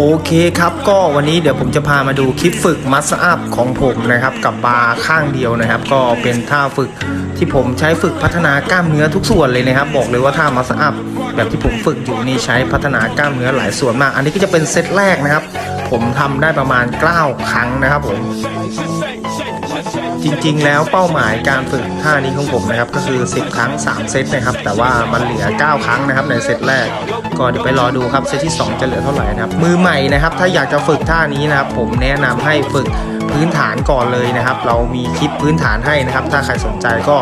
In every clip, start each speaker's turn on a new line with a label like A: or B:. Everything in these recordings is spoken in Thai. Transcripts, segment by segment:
A: โอเคครับก็วันนี้เดี๋ยวผมจะพามาดูคลิปฝึกมัสอัพของผมนะครับ กับบาร์ข้างเดียวนะครับ ก็เป็นท่าฝึกที่ผมใช้ฝึกพัฒนากล้ามเนื้อทุกส่วนเลยนะครับ บอกเลยว่าท่ามัสอัพแบบที่ผมฝึกอยู่นี่ใช้พัฒนากล้ามเนื้อหลายส่วนมาก อันนี้ก็จะเป็นเซตแรกนะครับ ผมทำได้ประมาณ9ครั้งนะครับผม จริงๆ แล้วเป้าหมายการฝึกท่านี้ของผมนะครับ ก็คือ 10 ครั้ง 3 เซตนะครับ แต่ว่ามันเหลือ 9 ครั้งนะครับ ในเซตแรก ก็เดี๋ยวไปรอดูครับ เซตที่ 2 จะเหลือเท่าไหร่นะครับ มือใหม่นะครับ ถ้าอยากจะฝึกท่านี้นะครับ ผมแนะนำให้ฝึกพื้นฐานก่อนเลยนะครับ เรามีคลิปพื้นฐานให้นะครับ ถ้าใครสนใจก็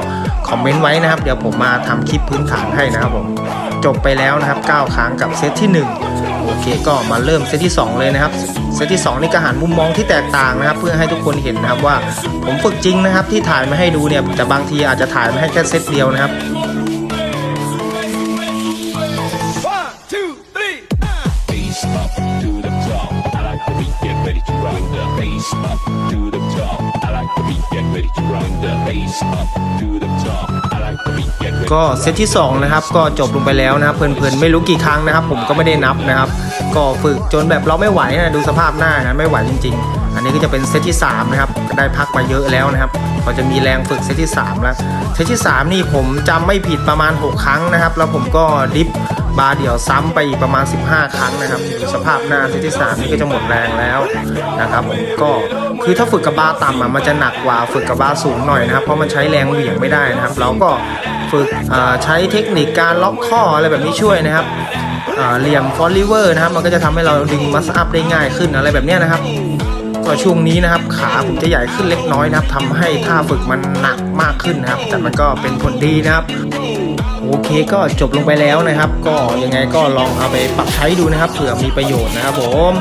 A: คอมเมนต์ไว้นะครับ เดี๋ยวผมมาทำคลิปพื้นฐานให้นะครับผม จบไปแล้วนะครับ 9 ครั้งกับเซตที่ 1 โอเคก็มาเริ่มเซตที่ 2 เลยนะครับ เซตที่ 2 นี่ก็หันมุมมองที่แตกต่างนะครับ เพื่อให้ทุกคนเห็นนะครับว่าผมฝึกจริงนะครับ ที่ถ่ายมาให้ดูเนี่ยแต่บางทีอาจจะถ่ายมาให้แค่เซตเดียวนะครับ ก็เซตที่2นะครับก็จบลงไปแล้วนะครับ เพลินๆไม่รู้กี่ครั้งนะครับ ผมก็ไม่ได้นับนะครับ ก็ฝึกจนแบบเราไม่ไหวนะดูสภาพหน้านะไม่ไหวจริง ๆ อันนี้ก็จะเป็นเซตที่3นะครับได้พักมาเยอะแล้วนะครับก็จะมีแรงฝึกเซตที่ 3 แล้วเซตที่ 3 นี่ผมจำไม่ผิดประมาณ 6 ครั้งนะครับ แล้วผมก็ดิฟบาร์เดี่ยวซ้ำไปอีกประมาณ 15 ครั้งนะครับดูสภาพหน้าเซตที่ 3 นี่ก็จะหมดแรงแล้วนะครับผมก็คือถ้าฝึกกับบาร์ต่ำอะมันจะหนักกว่าฝึกกับบาร์สูงหน่อยนะครับ เพราะมันใช้แรงเหวี่ยงไม่ได้นะครับ เราก็ ฝึกใช้เทคนิคการล็อกข้ออะไรแบบนี้ช่วยนะครับเหลี่ยมฟอลลิเวอร์นะครับ มันก็จะทำให้เราดึงมัสอัพได้ง่ายขึ้นอะไรแบบนี้นะครับก็ช่วงนี้นะครับ ขาผมจะใหญ่ขึ้นเล็กน้อยนะครับทำให้ท่าฝึกมันหนักมากขึ้นนะครับ แต่มันก็เป็นผลดีนะครับโอเคก็จบลงไปแล้วนะครับ ก็ยังไงก็ลองเอาไปปรับใช้ดูนะครับเผื่อมีประโยชน์นะครับผม